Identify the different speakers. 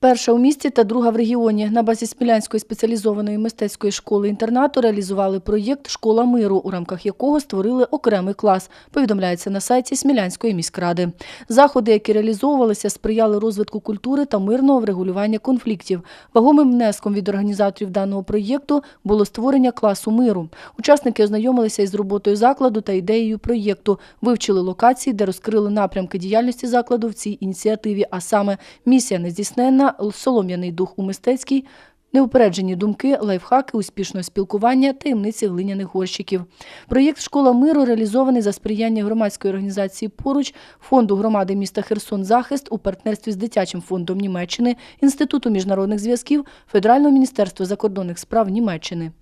Speaker 1: Перша у місті та друга в регіоні. На базі Смілянської спеціалізованої мистецької школи-інтернату реалізували проєкт Школа миру, у рамках якого створили окремий клас. Повідомляється на сайті Смілянської міськради. Заходи, які реалізовувалися, сприяли розвитку культури та мирного врегулювання конфліктів. Вагомим внеском від організаторів даного проєкту було створення класу миру. Учасники ознайомилися із роботою закладу та ідеєю проєкту, вивчили локації, де розкрили напрямки діяльності закладу в цій ініціативі, а саме місія нездійсненна, солом'яний дух у мистецькій, неупереджені думки, лайфхаки, успішного спілкування, таємниці глиняних горщиків. Проєкт Школа миру реалізований за сприяння громадської організації «Поруч», фонду громади міста Херсон Захист у партнерстві з дитячим фондом Німеччини, Інституту міжнародних зв'язків, Федерального міністерства закордонних справ Німеччини.